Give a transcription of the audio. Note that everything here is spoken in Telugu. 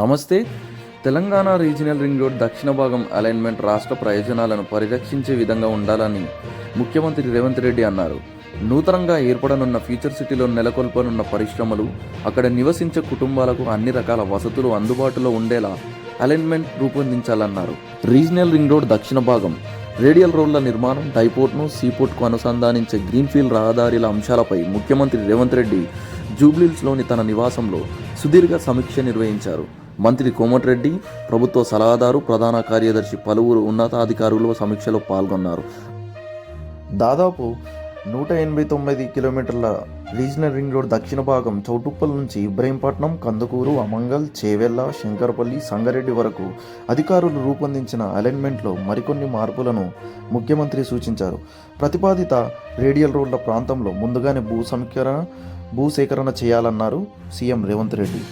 నమస్తే. తెలంగాణ రీజనల్ రింగ్ రోడ్ దక్షిణ భాగం అలైన్మెంట్ రాష్ట్ర ప్రయోజనాలను పరిరక్షించే విధంగా ఉండాలని ముఖ్యమంత్రి రేవంత్ రెడ్డి అన్నారు. నూతనంగా ఏర్పడనున్న ఫ్యూచర్ సిటీలో నెలకొల్పనున్న పరిశ్రమలు అక్కడ నివసించే కుటుంబాలకు అన్ని రకాల వసతులు అందుబాటులో ఉండేలా అలైన్మెంట్ రూపొందించాలన్నారు. రీజనల్ రింగ్ రోడ్ దక్షిణ భాగం రేడియల్ రోడ్ల నిర్మాణం డైపోర్ట్ను సీపోర్ట్కు అనుసంధానించే గ్రీన్ఫీల్డ్ రహదారిల అంశాలపై ముఖ్యమంత్రి రేవంత్ రెడ్డి జూబ్లీల్స్లోని తన నివాసంలో సుదీర్ఘ సమీక్ష నిర్వహించారు. మంత్రి కోమటిరెడ్డి ప్రభుత్వ సలహాదారు ప్రధాన కార్యదర్శి పలువురు ఉన్నతాధికారులు సమీక్షలో పాల్గొన్నారు. దాదాపు నూట ఎనభై తొమ్మిది కిలోమీటర్ల రీజనల్ రింగ్ రోడ్ దక్షిణ భాగం చౌటుప్పల్ నుంచి ఇబ్రహీంపట్నం కందుకూరు అమంగల్ చేవెల్ల శంకరపల్లి సంగారెడ్డి వరకు అధికారులు రూపొందించిన అలైన్మెంట్లో మరికొన్ని మార్పులను ముఖ్యమంత్రి సూచించారు. ప్రతిపాదిత రేడియల్ రోడ్ల ప్రాంతంలో ముందుగానే భూ సమీకరణ భూసేకరణ చేయాలన్నారు సీఎం రేవంత్ రెడ్డి.